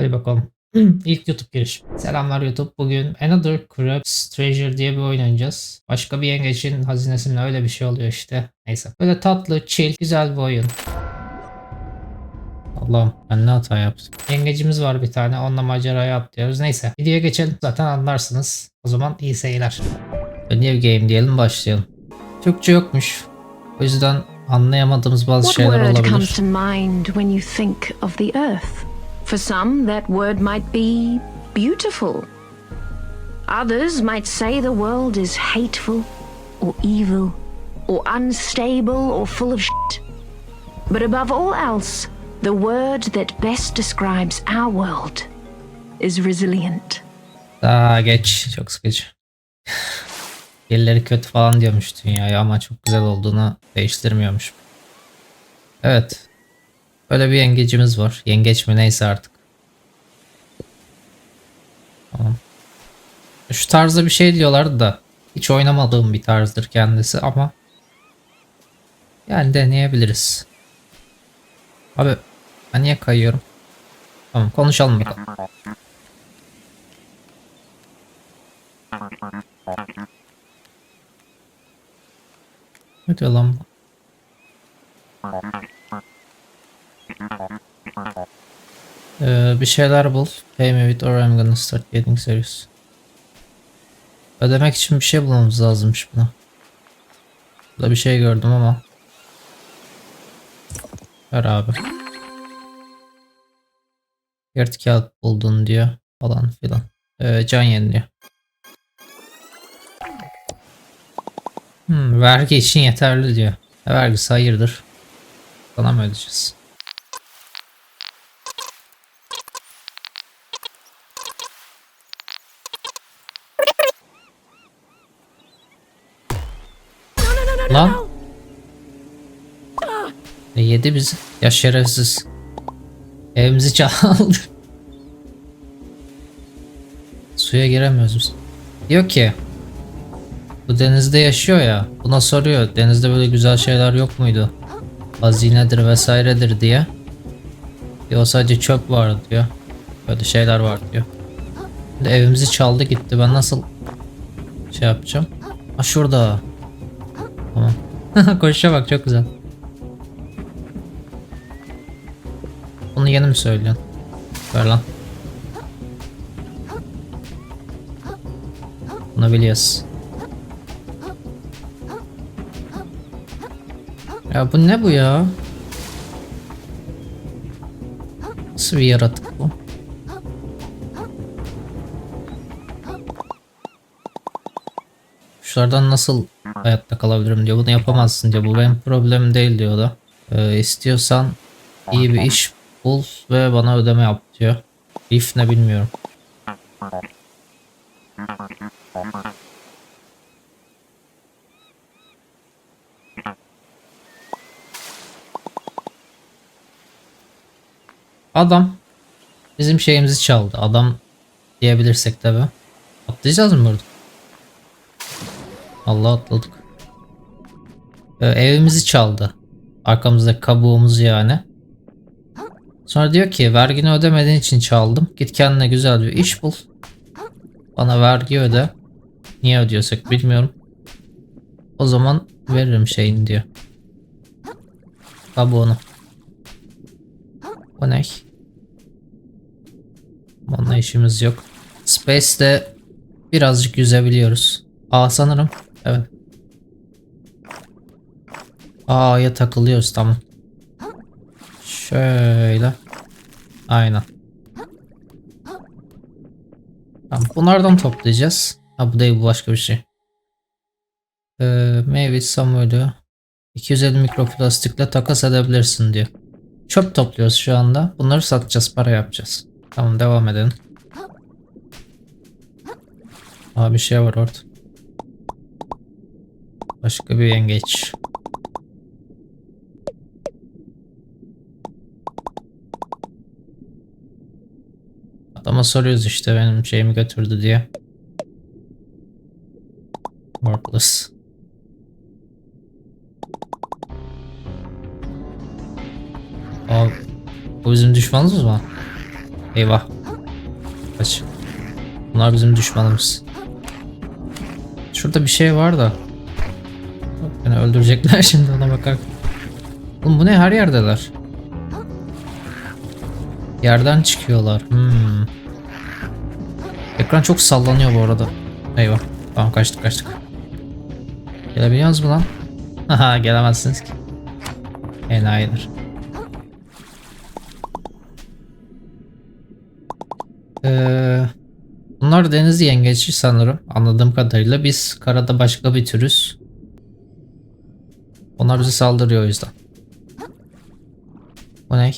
Hadi bakalım. İlk YouTube giriş. Selamlar YouTube. Bugün Another Crab's Treasure diye bir oyun oynayacağız. Başka bir yengecin hazinesinde öyle bir şey oluyor işte. Neyse. Böyle tatlı, chill, güzel bir oyun. Allah'ım ben ne hata yaptım. Yengecimiz var bir tane. Onunla maceraya atlıyoruz. Neyse. Videoya geçelim. Zaten anlarsınız. O zaman iyi seyirler. New game diyelim başlayalım. Türkçe yokmuş. O yüzden anlayamadığımız bazı şeyler olabilir. For some, that word might be beautiful. Others might say the world is hateful or evil or unstable or full of shit. But above all else, the word that best describes our world is resilient. Daha geç. Çok sıkıcı. Birileri kötü falan diyormuş dünyaya ama çok güzel olduğunu değiştirmiyormuş. Evet. Böyle bir yengecimiz var. Yengeç mi neyse artık. Şu tarzda bir şey diyorlardı da hiç oynamadığım bir tarzdır kendisi ama yani deneyebiliriz. Abi ben niye kayıyorum? Tamam konuşalım bakalım. Ne diyor lan bu? Ee, bir şeyler bul. Pay me with or I'm gonna start getting serious. Ödemek için bir şey bulmamız lazımmış buna. Burada bir şey gördüm ama. Ver abi. Yırtık kağıt buldun diyor falan filan. Ee, can yeniliyor. Hmm, vergi için yeterli diyor. Ne vergisi hayırdır? Sana mı ödeyeceğiz? Lan. E, yedi bizi. Ya şerefsiz. Evimizi çaldı. Suya giremiyoruz biz. Diyor ki bu denizde yaşıyor ya. Buna soruyor. Denizde böyle güzel şeyler yok muydu? Hazinedir vesairedir diye. Diyor sadece çöp var diyor. Böyle şeyler var diyor. Şimdi evimizi çaldı gitti. Ben nasıl şey yapacağım? Ha şurada. Tamam. Koşuşa bak çok güzel. Bunu yeni mi söylüyorsun? Ver lan. Bunu biliyoruz. Ya bu ne bu ya? Nasıl bir yaratık bu? Kuşlardan nasıl hayatta kalabilirim diyor. Bunu yapamazsın diyor. Bu benim problemim değil diyor da. Ee, istiyorsan iyi bir iş bul ve bana ödeme yap diyor. If ne bilmiyorum. Adam bizim şeyimizi çaldı. Adam diyebilirsek tabi. Atlayacağız mı burada? Allah atladık. Ee, evimizi çaldı. Arkamızdaki kabuğumuz yani. Sonra diyor ki vergini ödemediğin için çaldım. Git kendine güzel bir iş bul. Bana vergi öde. Niye ödüyorsak bilmiyorum. O zaman veririm şeyini diyor. Kabuğunu. Bu ne? Onunla işimiz yok. Space'de birazcık yüzebiliyoruz. Aa sanırım. Evet. A'ya takılıyoruz tamam. Şöyle. Aynen. Tamam, bunlardan toplayacağız. Ha bu değil bu başka bir şey. Ee, maybe somewhere 250 mikroplastikle takas edebilirsin diyor. Çöp topluyoruz şu anda. Bunları satacağız, para yapacağız. Tamam devam edelim. Aa bir şey var orada. Başka bir yengeç. Adama soruyoruz işte benim şeyimi götürdü diye. Worthless. Aa, bu bizim düşmanımız mı? Eyvah. Kaç. Bunlar bizim düşmanımız. Şurada bir şey var da. Beni öldürecekler şimdi ona bakar. Oğlum bu ne her yerdeler. Yerden çıkıyorlar. Hmm. Ekran çok sallanıyor bu arada. Eyvah. Tamam kaçtık kaçtık. Gelebiliyorsunuz mu lan? Haha gelemezsiniz ki. Enayidir. Ee, bunlar deniz yengeci sanırım. Anladığım kadarıyla biz karada başka bir türüz. Onlar bize saldırıyor o yüzden. Bu ne?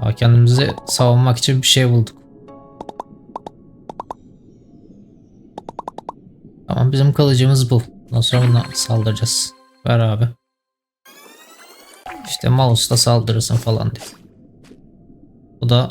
Aa, kendimizi savunmak için bir şey bulduk. Tamam bizim kılıcımız bu. Ondan sonra buna saldıracağız. Ver abi. İşte mouse'la saldırırsın falan diyor. Bu da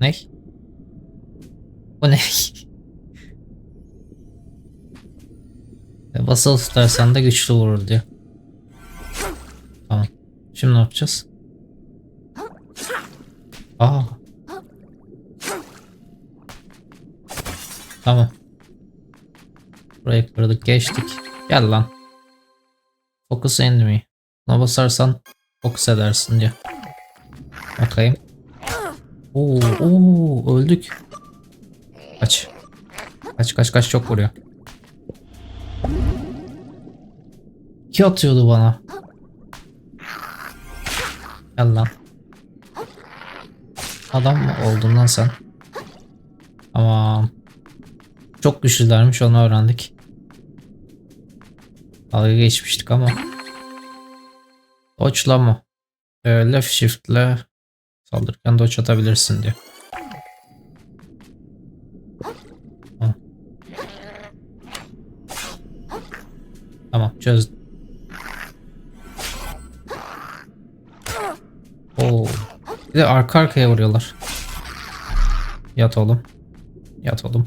ne? Bu ne? Ve Basılı tutarsan da güçlü vurur diyor. Tamam. Şimdi ne yapacağız? Aa. Tamam. Burayı kırdık geçtik. Gel lan. Focus enemy. Buna basarsan fokus edersin diyor. Bakayım. Oo, oo, öldük. Kaç. Kaç kaç kaç çok vuruyor. İki atıyordu bana. Gel lan. Adam mı oldun lan sen? Tamam. Çok güçlülermiş onu öğrendik. Dalga geçmiştik ama. Dodge'la mı? Ee, left shift'le saldırırken dodge atabilirsin diyor. Tamam çözdüm. Bir de arka arkaya vuruyorlar. Yat oğlum. Yat oğlum.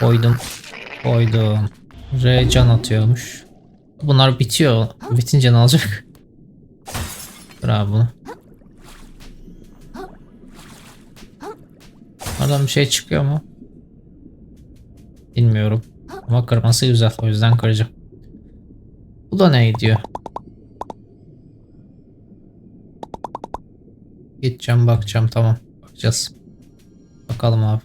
Koydum. Koydum. R can atıyormuş. Bunlar bitiyor. Bitince ne olacak? Bravo bunu. Oradan bir şey çıkıyor mu? Bilmiyorum. Ama kırması güzel. O yüzden kıracağım. Bu da ne diyor? Gideceğim bakacağım tamam. Bakacağız. Bakalım abi.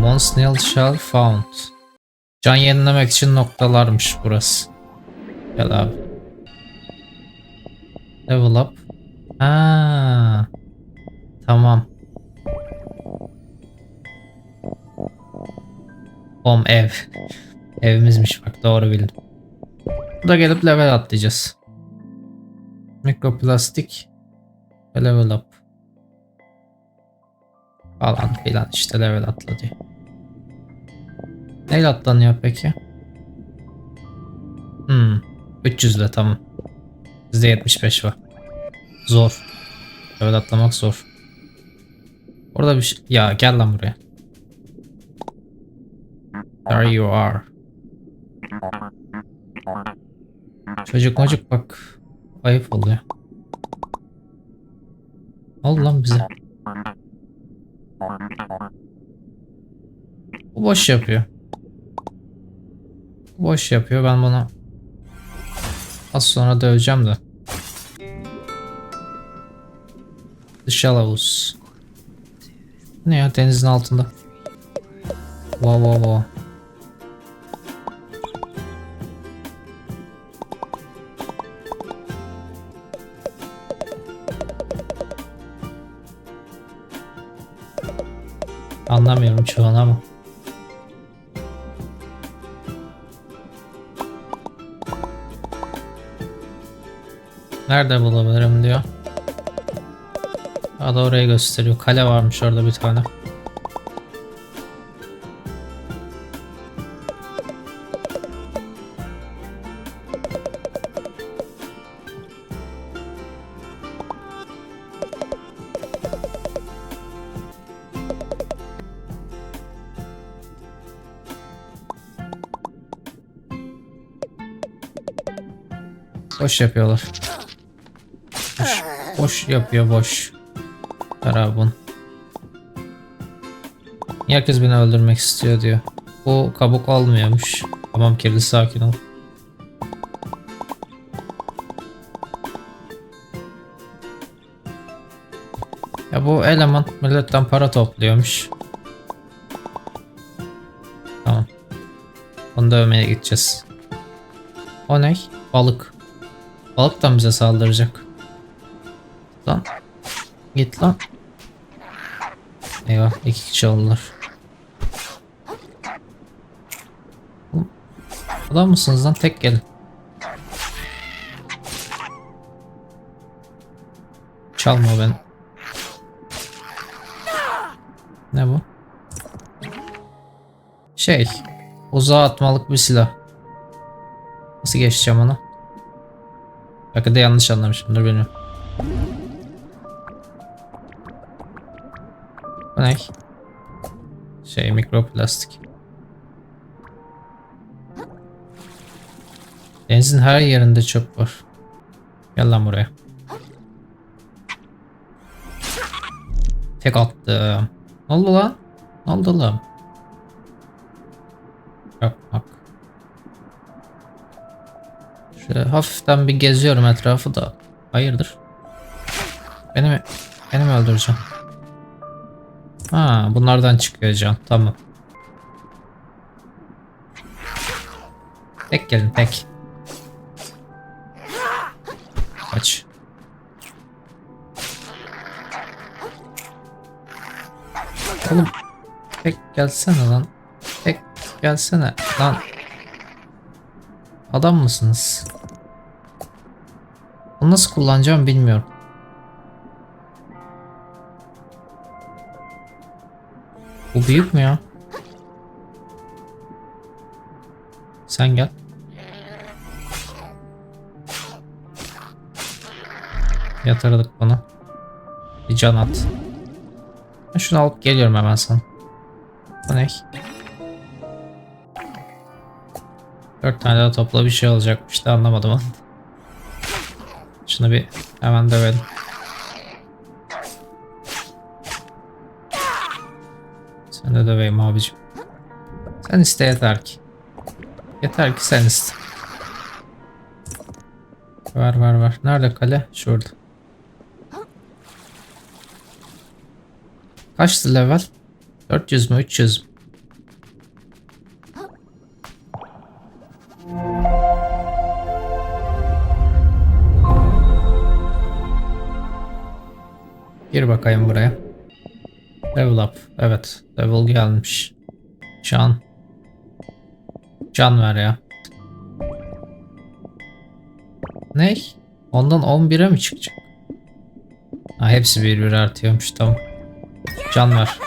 Monsnail Shell found. Can yenilemek için noktalarmış burası. Gel abi. Level up. Ha. Tamam. Home ev. Evimizmiş bak doğru bildim. Bu da gelip level atlayacağız. Mikroplastik ve level up. Falan filan işte level atla diyor. Neyle atlanıyor peki? Hmm. 300 ile tamam. Bizde 75 var. Zor. Level atlamak zor. Orada bir şey... Ya gel lan buraya. There you are. Çocuk mocuk bak. Ayıp oluyor. Oldu lan bize? Bu boş yapıyor. Bu boş yapıyor. Ben bunu az sonra döveceğim de. The Shallows. Ne ya denizin altında. Wow wow wow. Anlamıyorum çoğunu ama. Nerede bulabilirim diyor. Daha da orayı gösteriyor. Kale varmış orada bir tane. Boş yapıyorlar. Boş, boş yapıyor boş. Karabun. Herkes beni öldürmek istiyor diyor. Bu kabuk olmuyormuş. Tamam kirli sakin ol. Ya bu eleman milletten para topluyormuş. Tamam. Onu dövmeye gideceğiz. O ne? Balık. Balık mı bize saldıracak? Lan. Git lan. Eyvah iki kişi oldular. Adam mısınız lan? Tek gelin. Çalma ben. Ne bu? Şey. Uzağa atmalık bir silah. Nasıl geçeceğim onu? Belki de yanlış anlamışımdır bilmiyorum. Bu ne? Şey mikroplastik. Denizin her yerinde çöp var. Gel lan buraya. Tek attım. Ne oldu lan? Ne oldu lan? Şöyle hafiften bir geziyorum etrafı da. Hayırdır? Beni mi, beni mi öldüreceğim? Ha, bunlardan çıkıyor can. Tamam. Tek gelin tek. Kaç. Oğlum tek gelsene lan. Tek gelsene lan. Adam mısınız? Onu nasıl kullanacağım bilmiyorum. Bu büyük mü ya? Sen gel. Yatırdık bunu. Bir can at. Ben şunu alıp geliyorum hemen sana. Bu ne? Dört tane daha topla bir şey olacakmış da anlamadım. Şunu bir hemen dövelim. Sen de döveyim abicim. Sen iste yeter ki. Yeter ki sen iste. Var var var. Nerede kale? Şurada. Kaçtı level? 400 mü 300 mü? Gir bakayım buraya. Level up. Evet. Level gelmiş. Can. Can ver ya. Ne? Ondan 11'e mi çıkacak? Ha, hepsi bir bir artıyormuş tamam. Can ver.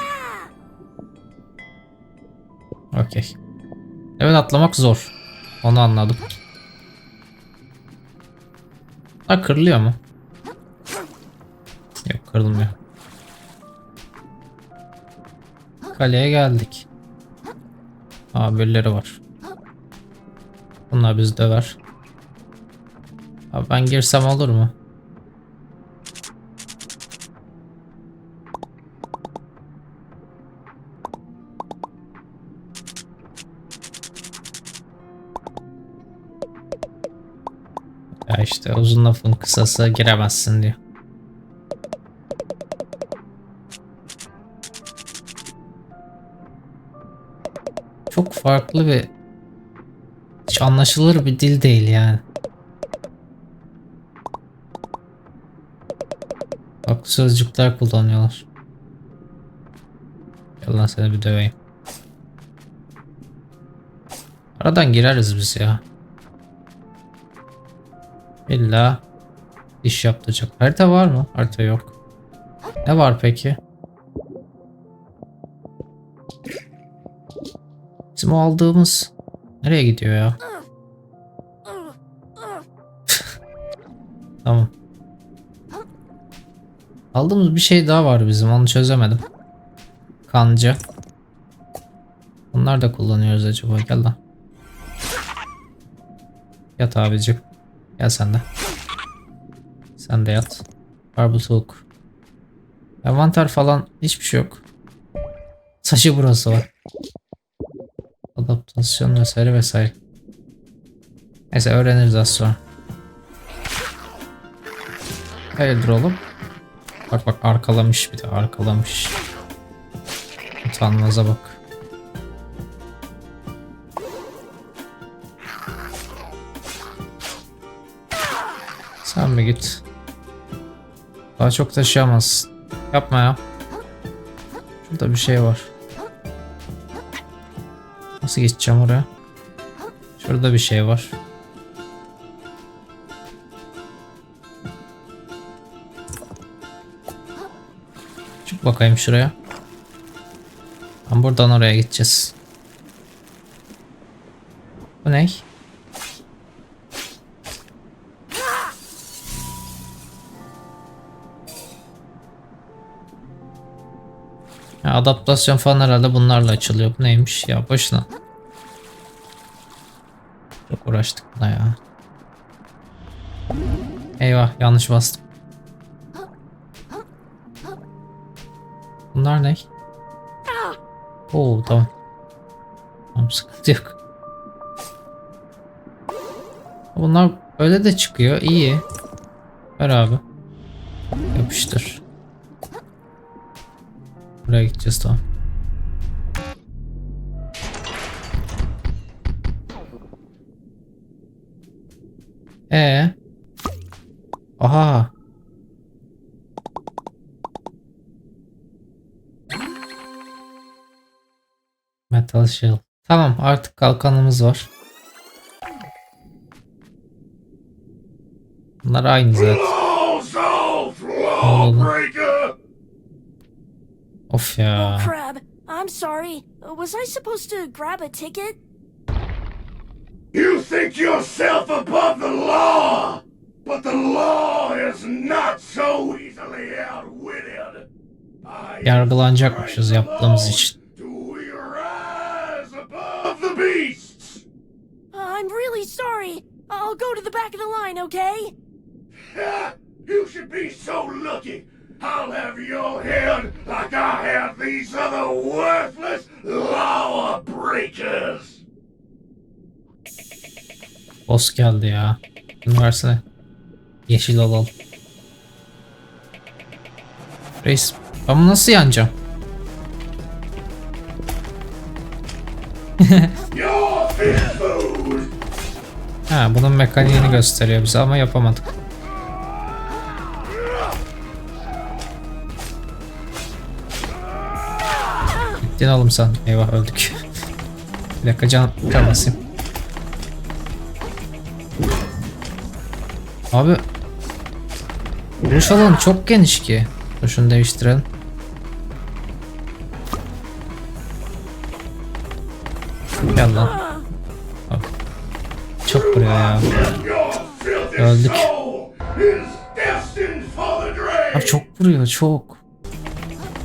Okey. Evet atlamak zor. Onu anladım. Ha kırılıyor mu? Kırılmıyor. Kaleye geldik. Aa birileri var. Bunlar bizi döver. Abi ben girsem olur mu? Ya işte uzun lafın kısası giremezsin diyor. Farklı bir hiç anlaşılır bir dil değil yani. Farklı sözcükler kullanıyorlar. Gel lan seni bir döveyim. Aradan gireriz biz ya. İlla iş yaptıracak. Harita var mı? Harita yok. Ne var peki? Bizim o aldığımız nereye gidiyor ya? tamam. Aldığımız bir şey daha var bizim onu çözemedim. Kanca. Bunlar da kullanıyoruz acaba gel lan. Yat abicim. Gel sen de. Sen de yat. Barbut hook. Envanter falan hiçbir şey yok. Saçı burası var. Adaptasyon vesaire vesaire. Neyse öğreniriz az sonra. Hayırdır oğlum? Bak bak arkalamış bir de arkalamış. Utanmaza bak. Sen mi git? Daha çok taşıyamazsın. Yapma ya. Şurada bir şey var. Nasıl geçeceğim oraya? Şurada bir şey var. Çık bakayım şuraya. Ben buradan oraya gideceğiz. Bu ne? Adaptasyon falan herhalde bunlarla açılıyor. Bu neymiş ya boşuna. Çok uğraştık buna ya. Eyvah yanlış bastım. Bunlar ne? Oo tamam. Tamam sıkıntı yok. Bunlar öyle de çıkıyor. iyi. Ver abi. Yapıştır. Buraya gideceğiz tamam. Aha. Metal shell. Tamam artık kalkanımız var. Bunlar aynı zaten. Of ya. Crab, I'm sorry. Was I supposed to grab a ticket? You think yourself above the law, but the law is not so easily outwitted. I am Yargılanacakmışız strike yaptığımız için. Do we rise above the beasts? I'm really sorry. I'll go to the back of the line, okay? You should be so lucky. I'll have your head like I have these other worthless law breakers. Boss geldi ya. Şunu versene. Yeşil alalım. Reis ben nasıl yanacağım? Ha bunun mekaniğini gösteriyor bize ama yapamadık. Gittin oğlum sen. Eyvah öldük. Bir dakika can kalmasın. Abi Vuruş alanı çok geniş ki. Dur şunu değiştirelim. Gel. Çok vuruyor ya. Öldük. Abi çok vuruyor çok.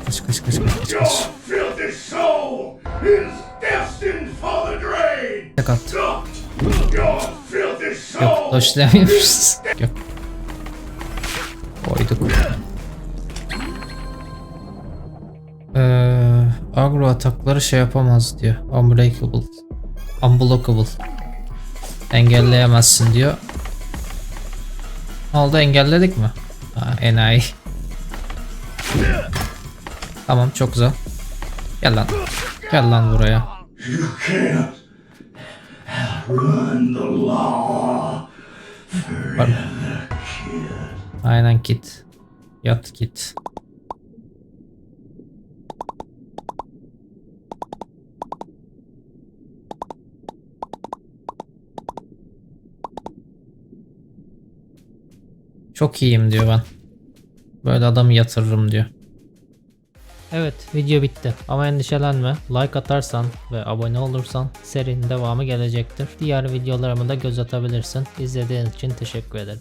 Kaç kaç kaç kaç kaç kaç. Tek at. Yok soul. doşlayamıyoruz. Yok. Koyduk. Ee, agro atakları şey yapamaz diyor. Unbreakable. Unblockable. Engelleyemezsin diyor. Ne oldu engelledik mi? Ha, enayi. Tamam çok güzel. Gel lan. Gel lan buraya. You Aynen git. Yat git. Çok iyiyim diyor ben. Böyle adamı yatırırım diyor. Evet video bitti ama endişelenme like atarsan ve abone olursan serinin devamı gelecektir. Diğer videolarımı da göz atabilirsin. İzlediğiniz için teşekkür ederim.